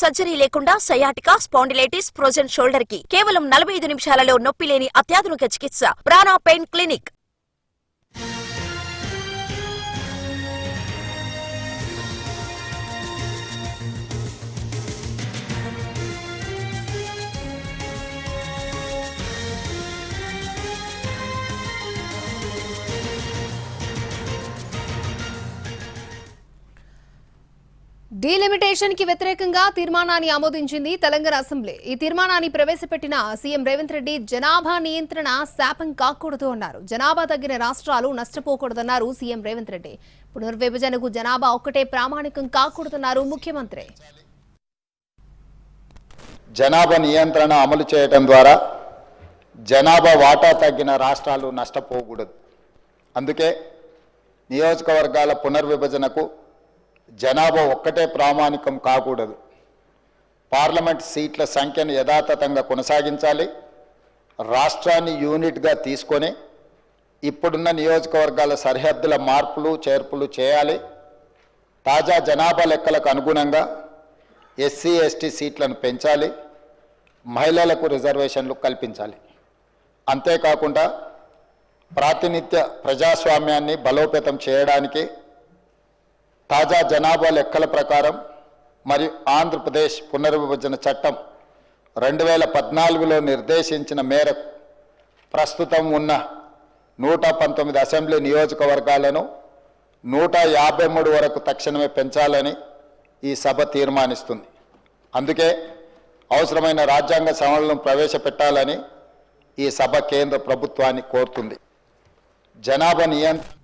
Surgery లేకుండా sciatica spondylitis frozen షోల్డర్కి కేవలం నలభై ఐదు నిమిషాలలో నొప్పి లేని అత్యాధునిక చికిత్స ప్రాణా పెయిన్ క్లినిక్. డీలిమిటేషన్కి వ్యతిరేకంగా తీర్మానాన్ని ఆమోదించింది తెలంగాణ అసెంబ్లీ. ఈ తీర్మానాన్ని ప్రవేశపెట్టిన సీఎం రేవంత్ రెడ్డి జనాభా నియంత్రణ శాపం కాకూడదు అన్నారు. జనాభా తగ్గిన రాష్ట్రాలు నష్టపోకూడదన్నారు సీఎం రేవంత్ రెడ్డి. పునర్విభజనకు జనాభా ఒక్కటే ప్రామాణికం కాకూడదన్నారు ముఖ్యమంత్రి. జనాభా నియంత్రణ అమలు చేయటం ద్వారా జనాభా వాటా తగ్గిన రాష్ట్రాలు నష్టపోకూడదు. అందుకే నియోజకవర్గాల పునర్విభజనకు జనాభా ఒక్కటే ప్రామాణికం కాకూడదు. పార్లమెంట్ సీట్ల సంఖ్యను యథాతథంగా కొనసాగించాలి. రాష్ట్రాన్ని యూనిట్గా తీసుకొని ఇప్పుడున్న నియోజకవర్గాల సరిహద్దుల మార్పులు చేర్పులు చేయాలి. తాజా జనాభా లెక్కలకు అనుగుణంగా ఎస్సీ ఎస్టీ సీట్లను పెంచాలి. మహిళలకు రిజర్వేషన్లు కల్పించాలి. అంతేకాకుండా ప్రాతినిధ్య ప్రజాస్వామ్యాన్ని బలోపేతం చేయడానికి తాజా జనాభా లెక్కల ప్రకారం మరియు ఆంధ్రప్రదేశ్ పునర్విభజన చట్టం రెండు వేల పద్నాలుగులో నిర్దేశించిన మేరకు ప్రస్తుతం ఉన్న నూట పంతొమ్మిది అసెంబ్లీ నియోజకవర్గాలను నూట యాభై మూడు వరకు తక్షణమే పెంచాలని ఈ సభ తీర్మానిస్తుంది. అందుకే అవసరమైన రాజ్యాంగ సవరణలను ప్రవేశపెట్టాలని ఈ సభ కేంద్ర ప్రభుత్వాన్ని కోరుతుంది. జనాభా నియంత్రణ